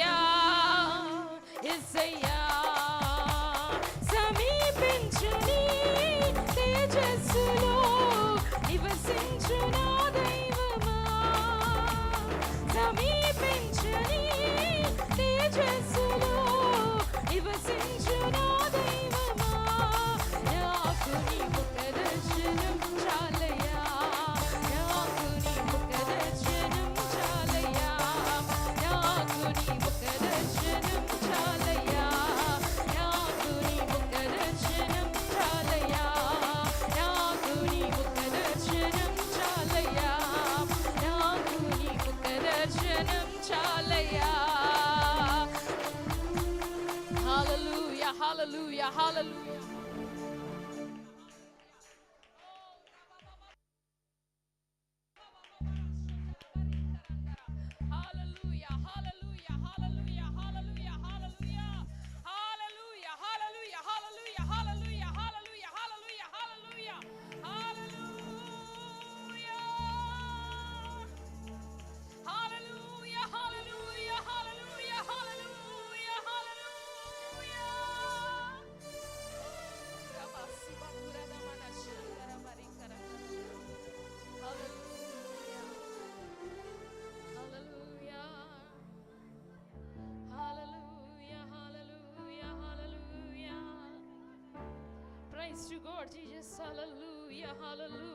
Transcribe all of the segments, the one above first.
ఎస్సయ్యా ఎస్సయ్యా సమీపించు నీ తేజస్సులో నివసించు నా దైవమా. సమీపించు నీ తేజస్సులో నివసించు Hallelujah. Hallelujah. praise to God, Jesus. Hallelujah, hallelujah.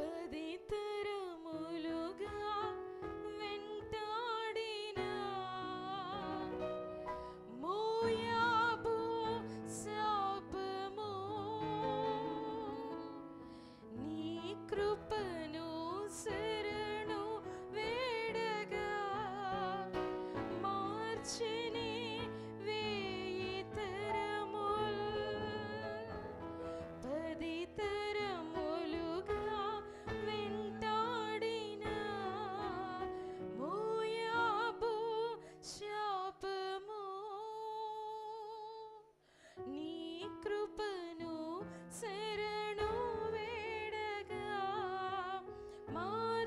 पदित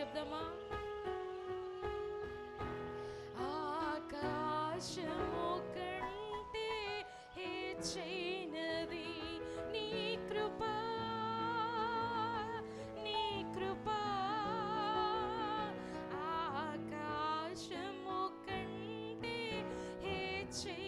చేతుల పైకి చెప్దామా ఆకాశము కంటే హెచ్చైనది నీ కృప నీ కృప ఆకాశము కంటే హెచ్చైనది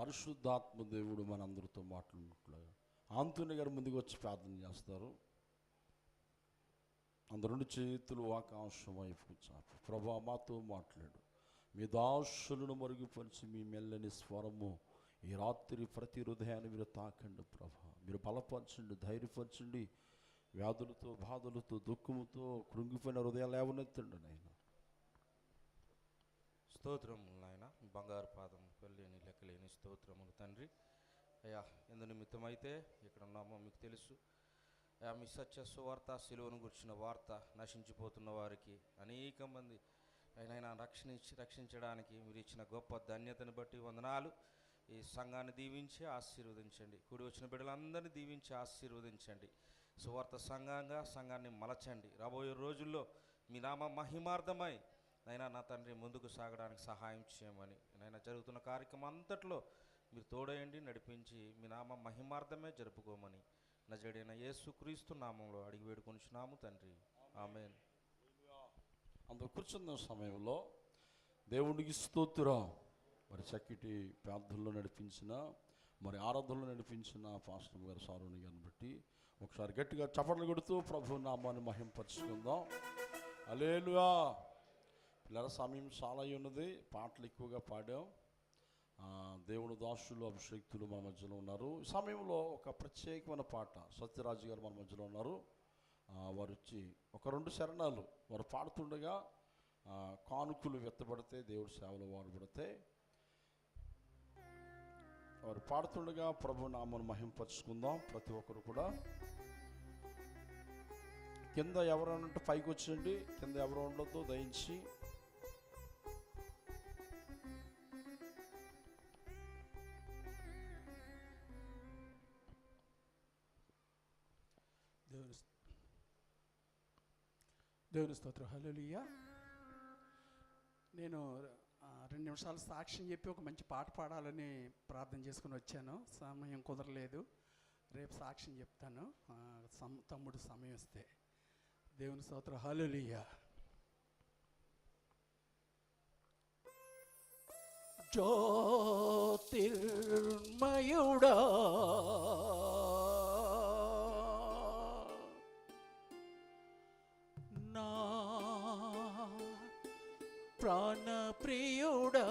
పరిశుద్ధాత్మ దేవుడు మనందరితో మాట్లాడినట్లుగా. ఆంతోని గారు ముందుకు వచ్చి ప్రార్థన చేస్తారు. అందరు రెండు చేతులు ఆకాశం వైపు చాపి. ప్రభా మాతో మాట్లాడు. మీ దాసులను మరుగుపరిచి మీ మెల్లని స్వరము ఈ రాత్రి ప్రతి హృదయాన్ని మీరు తాకండి ప్రభా. మీరు బలపరచండి ధైర్యపరచండి. వ్యాధులతో బాధలతో దుఃఖముతో కృంగిపోయిన హృదయాలు లేవనెత్తండి నాయన. స్తోత్రములు నాయన. బంగారు పాదం పెళ్ళిని లెక్కలేని స్తోత్రములు తండ్రి. అయ్యా ఎందు నిమిత్తమైతే ఇక్కడ ఉన్నామో మీకు తెలుసు. అయ్యా మీ సత్య సువార్త సిలువను గుర్చిన వార్త నశించిపోతున్న వారికి అనేక మంది ఆయన రక్షణించి రక్షించడానికి మీరు ఇచ్చిన గొప్ప ధన్యతను బట్టి వందనాలు. ఈ సంఘాన్ని దీవించి ఆశీర్వదించండి. కూడి వచ్చిన బిడ్డలందరినీ దీవించి ఆశీర్వదించండి. సువార్త సంఘంగా సంఘాన్ని మలచండి. రాబోయే రోజుల్లో మీ నామ మహిమార్థమై నైనా నా తండ్రి ముందుకు సాగడానికి సహాయం చేయమని నైనా జరుగుతున్న కార్యక్రమం అంతట్లో మీరు తోడయండి నడిపించి మీ నామ మహిమార్థమే జరుపుకోమని నజడైన యేసుక్రీస్తు నామంలో అడిగి వేడుకొనిచున్నాము తండ్రి. ఆమె అందరు కూర్చున్న సమయంలో దేవునికి స్తోత్రం. మరి చక్కటి ప్రార్థనలో నడిపించిన మరి ఆరాధనలో నడిపించిన పాస్టర్ గారు సారుని గారిని బట్టి ఒకసారి గట్టిగా చప్పట్లు కొడుతూ ప్రభు నామాన్ని మహింపరుచుకుందాం. అలేలుగా పిల్లల సమయం చాలా అయి ఉన్నది. పాటలు ఎక్కువగా పాడాం. దేవుడు దేవుని దాసులు అభిషేక్తులు మన మధ్యలో ఉన్నారు. ఈ సమయంలో ఒక ప్రత్యేకమైన పాట సత్యరాజు గారు మన మధ్యలో ఉన్నారు. వారు వచ్చి ఒక రెండు శరణాలు వారు పాడుతుండగా కానుకలు వెత్తబడితే దేవుడి సేవలు వాడబడితే వారు పాడుతుండగా ప్రభు నామను మహింపరుచుకుందాం ప్రతి ఒక్కరు కూడా. కింద ఎవరైనా ఉంటే పైకి వచ్చండి కింద ఎవరు ఉండొద్దు దయించి దేవుని స్తోత్రం. హల్లెలూయా. నేను రెండు నిమిషాలు సాక్ష్యం చెప్పి ఒక మంచి పాట పాడాలని ప్రార్థన చేసుకుని వచ్చాను. సమయం కుదరలేదు. రేపు సాక్ష్యం చెప్తాను. సమ్- తమ్ముడు సమయం ఇస్తే దేవుని స్తోత్రం. హల్లెలూయా. జ్యోతిర్మయుడా ప్రాణ ప్రియుడా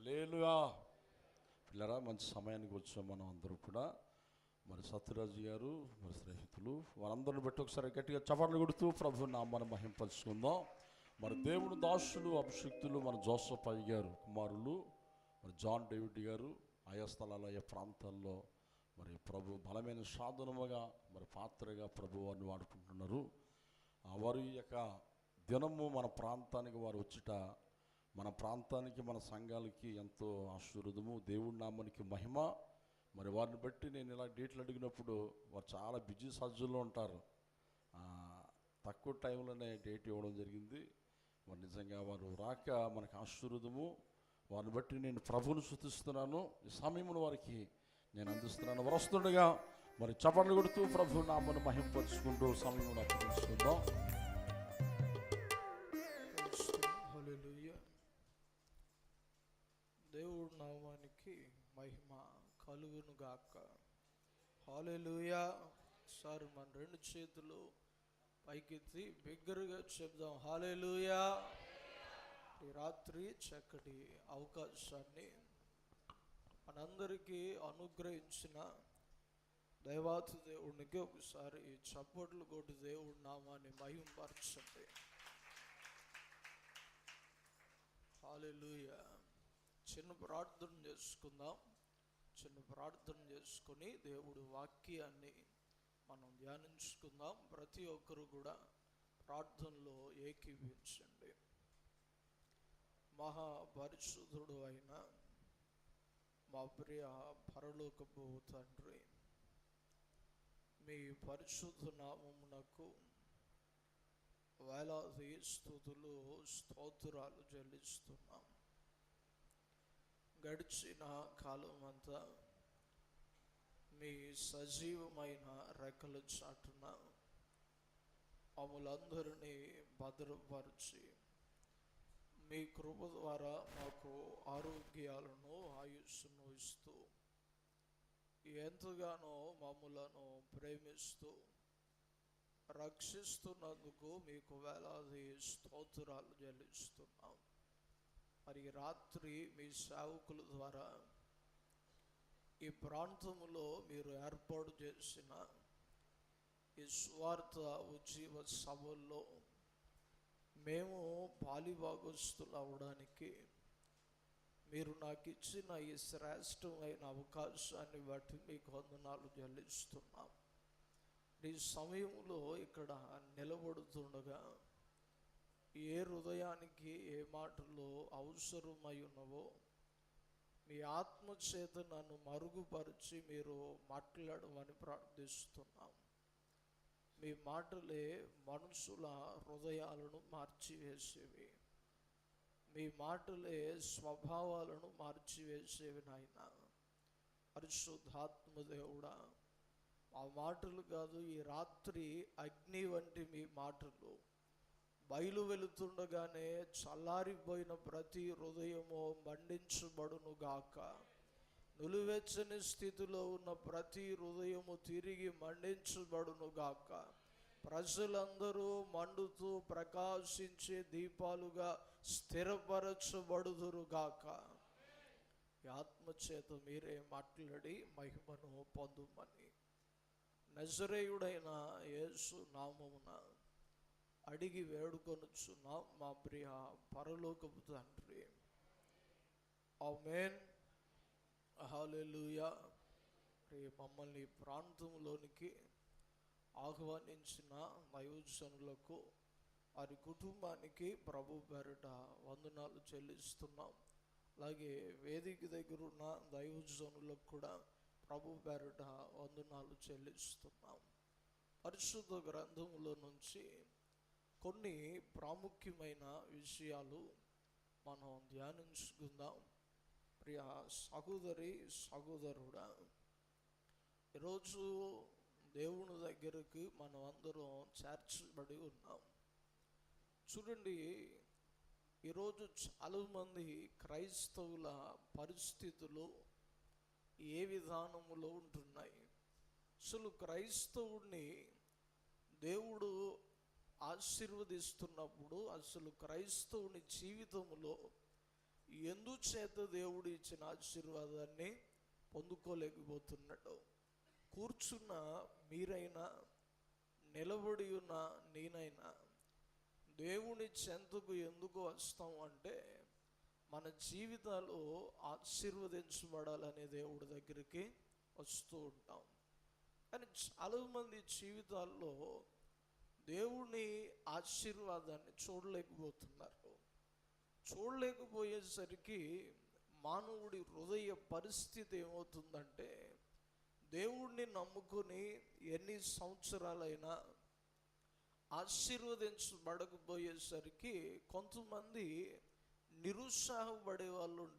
లేలుగా పిల్లరా మంచి సమయానికి వచ్చాం మనం అందరూ కూడా. మరి సత్యరాజు గారు మరి స్నేహితులు వారందరిని బట్టి ఒకసారి గట్టిగా చపర్లు కొడుతూ ప్రభు నామాన్ని మహింపరుచుకుందాం. మరి దేవుడు దాసులు అభిషక్తులు మన జోసఫ్ అయ్య గారు కుమారులు మరి జాన్ డేవిడ్ గారు ఆయా స్థలాలు ఆయా ప్రాంతాల్లో మరి ప్రభు బలమైన సాధనముగా మరి పాత్రగా ప్రభు వారిని వాడుకుంటున్నారు. వారి యొక్క దినము మన ప్రాంతానికి వారు వచ్చుట మన ప్రాంతానికి మన సంఘాలకి ఎంతో ఆశీర్వదము దేవుడి నామానికి మహిమ. మరి వారిని బట్టి నేను ఇలా డేట్లు అడిగినప్పుడు వారు చాలా బిజీ సజ్జుల్లో ఉంటారు. తక్కువ టైంలోనే డేట్ ఇవ్వడం జరిగింది. మరి నిజంగా వారు రాక మనకు ఆశీర్వదము. వారిని బట్టి నేను ప్రభువును సృతిస్తున్నాను ఈ సమయమును వారికి నేను అందిస్తున్నాను. వరస్తుండగా వస్తుండగా మరి చపట్లు కొడుతూ ప్రభు నామను మహింపరుచుకుంటూ సమయంలో అప్పగించుకుందాం. నామానికి మహిమ కలుగును గాక హాలెలూయా సార్ మన రెండు చేతులు పైకెత్తి బిగ్గరగా చెప్దాం. హాలెలూయా రాత్రి చక్కటి అవకాశాన్ని మనందరికీ అనుగ్రహించిన దైవాతి దేవునికి ఒకసారి చప్పట్లు కొట్టి దేవుడి నామాన్ని మహింపరచండి. హాలెలూయా చిన్న ప్రార్థన చేసుకుందాం. చిన్న ప్రార్థన చేసుకొని దేవుడు వాక్యాన్ని మనం ధ్యానించుకుందాం. ప్రతి ఒక్కరు కూడా ప్రార్థనలో ఏకీవించండి మహాపరిశుద్ధుడు అయిన మా ప్రియ పరలోకపు తండ్రి మీ పరిశుద్ధ నామమునకు వేలాది స్థుతులు స్తోత్రాలు చెల్లిస్తున్నాం. గడిచిన కాలం అంతా మీ సజీవమైన రెక్కల చాటున మమ్మలందరినీ భద్రపరిచి మీ కృప ద్వారా మాకు ఆరోగ్యాలను ఆయుష్ను ఇస్తూ ఎంతగానో మమ్మలను ప్రేమిస్తూ రక్షిస్తున్నందుకు మీకు వేలాది స్తోత్రాలు చెల్లిస్తున్నాం. మరి రాత్రి మీ సేవకుల ద్వారా ఈ ప్రాంతంలో మీరు ఏర్పాటు చేసిన ఈ స్వార్థ ఉజ్జీవ సభల్లో మేము పాలిభాగస్తులు అవడానికి మీరు నాకు ఇచ్చిన ఈ శ్రేష్టమైన అవకాశాన్ని బట్టి మీకు వందనాలు చెల్లిస్తున్నాం. ఈ సమయంలో ఇక్కడ నిలబడుతుండగా ఏ హృదయానికి ఏ మాటలు అవసరమై ఉన్నవో మీ ఆత్మ చేత నన్ను మరుగుపరిచి మీరు మాట్లాడమని ప్రార్థిస్తున్నాం. మీ మాటలే మనుషుల హృదయాలను మార్చివేసేవి. మీ మాటలే స్వభావాలను మార్చివేసేవి నాయన. పరిశుద్ధాత్మదేవుడా ఆ మాటలు కాదు ఈ రాత్రి అగ్ని వంటి మీ మాటలు. బయలు వెళుతుండగానే చల్లారిపోయిన ప్రతి హృదయము మండించబడును గాక. నులువెచ్చని స్థితిలో ఉన్న ప్రతి హృదయము తిరిగి మండించబడును గాక. ప్రజలందరూ మండుతూ ప్రకాశించే దీపాలుగా స్థిరపరచబడుదురు గాక. ఆత్మచేత మీరే మాట్లాడి మహిమను పొందుమని. నజరేయుడైన యేసు నామమున అడిగి వేడుకొనుచున్నాం మా ప్రియ పరలోకపు తండ్రి. ఆమెన్. హల్లెలూయా. రే మమ్మల్ని ప్రాంతంలోనికి ఆహ్వానించిన వయోజనులకు వారి కుటుంబానికి ప్రభు పేరిట వందనాలు చెల్లిస్తున్నాం. అలాగే వేదిక దగ్గర ఉన్న దైవజనులకు కూడా ప్రభు పేరిట వందనాలు చెల్లిస్తున్నాం. పరిశుద్ధ గ్రంథంలో నుంచి కొన్ని ప్రాముఖ్యమైన విషయాలు మనం ధ్యానించుకుందాం. ప్రియ సహోదరి సహోదరుడా ఈరోజు దేవుని దగ్గరకు మనం అందరం చేర్చబడి ఉన్నాం. చూడండి ఈరోజు చాలామంది క్రైస్తవుల పరిస్థితులు ఏ విధానములో ఉంటున్నాయి? అసలు క్రైస్తవుడిని దేవుడు ఆశీర్వదిస్తున్నప్పుడు అసలు క్రైస్తవుని జీవితంలో ఎందుచేత దేవుడు ఇచ్చిన ఆశీర్వాదాన్ని పొందుకోలేకపోతున్నాడు. కూర్చున్న మీరైనా నిలబడి ఉన్న నేనైనా దేవుని చెంతకు ఎందుకు వస్తాం అంటే మన జీవితాలు ఆశీర్వదించబడాలనే దేవుడి దగ్గరికి వస్తూ ఉంటాం. కానీ చాలామంది జీవితాల్లో దేవుని ఆశీర్వాదాన్ని చూడలేకపోతున్నారు. చూడలేకపోయేసరికి మానవుడి హృదయ పరిస్థితి ఏమవుతుందంటే దేవుణ్ణి నమ్ముకొని ఎన్ని సంవత్సరాలైనా ఆశీర్వదించబడకపోయేసరికి కొంతమంది నిరుత్సాహపడే వాళ్ళు ఉంటారు